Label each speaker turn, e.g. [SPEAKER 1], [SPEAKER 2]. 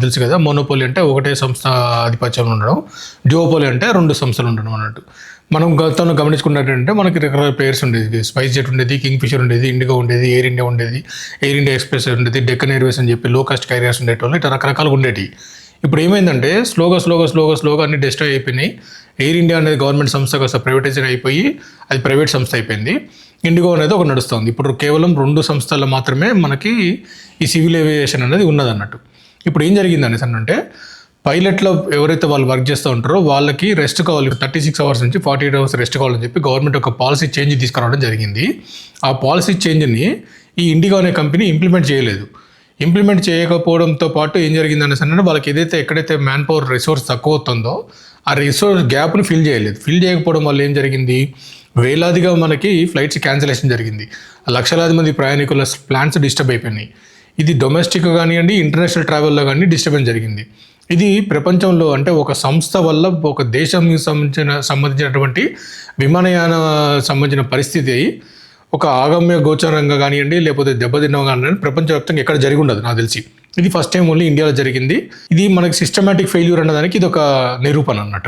[SPEAKER 1] తెలుసు కదా మోనోపోలి అంటే ఒకటే సంస్థ ఆధిపత్యం ఉండడం జియోపోలి అంటే రెండు సంస్థలు ఉండడం అన్నట్టు. మనం గతంలో గమనించుకున్నట్టంటే మనకి రకరకాల ప్లేయర్స్ ఉండేది. స్పైస్ జెట్ ఉండేది కింగ్ ఫిషర్ ఉండేది ఇండిగో ఉండేది ఎయిర్ ఇండియా ఉండేది. ఎయిర్ ఇండియా ఎక్స్ప్రెస్ ఉండేది డెక్కన్ ఎయిర్వేస్ అని చెప్పి లో కాస్ట్ క్యారియర్స్ ఉండేటోళ్ళు ఇట్లా రకరకాలుగా ఉండేవి ఇప్పుడు ఏమైందంటే స్లోగా స్లోగా స్లోగా స్లోగా అన్ని డిస్ట్రాయ్ అయిపోయినాయి. ఎయిర్ ఇండియా అనేది గవర్నమెంట్ సంస్థ కాస్త ప్రైవేటైజర్ అయిపోయి అది ప్రైవేట్ సంస్థ అయిపోయింది. ఇండిగో అనేది ఒక నడుస్తుంది. ఇప్పుడు కేవలం రెండు సంస్థలు మాత్రమే మనకి ఈ సివిల్ ఏవియేషన్ అనేది ఉన్నది అన్నట్టు ఇప్పుడు ఏం జరిగిందని అంటే పైలట్లో ఎవరైతే వాళ్ళు వర్క్ చేస్తూ ఉంటారో వాళ్ళకి రెస్ట్ కావాలి. థర్టీ సిక్స్ అవర్స్ నుంచి ఫార్టీ ఎయిట్ అవర్స్ రెస్ట్ కావాలని చెప్పి గవర్నమెంట్ ఒక పాలసీ చేంజ్ తీసుకురావడం జరిగింది. ఆ పాలసీ చేంజ్ని ఈ ఇండిగో అనే కంపెనీ ఇంప్లిమెంట్ చేయలేదు. ఇంప్లిమెంట్ చేయకపోవడంతో పాటు ఏం జరిగిందనేసి అంటే వాళ్ళకి ఏదైతే ఎక్కడైతే మ్యాన్ పవర్ రిసోర్స్ తక్కువ అవుతుందో ఆ రిసోర్స్ గ్యాప్ని ఫిల్ చేయలేదు. ఫిల్ చేయకపోవడం వల్ల ఏం జరిగింది? వేలాదిగా మనకి ఫ్లైట్స్ క్యాన్సిలేషన్ జరిగింది. లక్షలాది మంది ప్రయాణికుల ప్లాన్స్ డిస్టర్బ్ అయిపోయినాయి. ఇది డొమెస్టిక్ కానివ్వండి ఇంటర్నేషనల్ ట్రావెల్లో కానీ డిస్టర్బెన్స్ జరిగింది. ఇది ప్రపంచంలో అంటే ఒక సంస్థ వల్ల ఒక దేశం సంబంధించిన సంబంధించినటువంటి విమానయాన సంబంధించిన పరిస్థితి ఒక ఆగమ్య గోచరంగా కానివ్వండి లేకపోతే దెబ్బతిన్న కానివ్వండి ప్రపంచవ్యాప్తంగా ఎక్కడ జరిగి ఉండదు నాకు తెలిసి. ఇది ఫస్ట్ టైం ఓన్లీ ఇండియాలో జరిగింది. ఇది మనకి సిస్టమేటిక్ ఫెయిల్యూర్ అన్నదానికి ఇది ఒక నిరూపణ అన్నట్టు.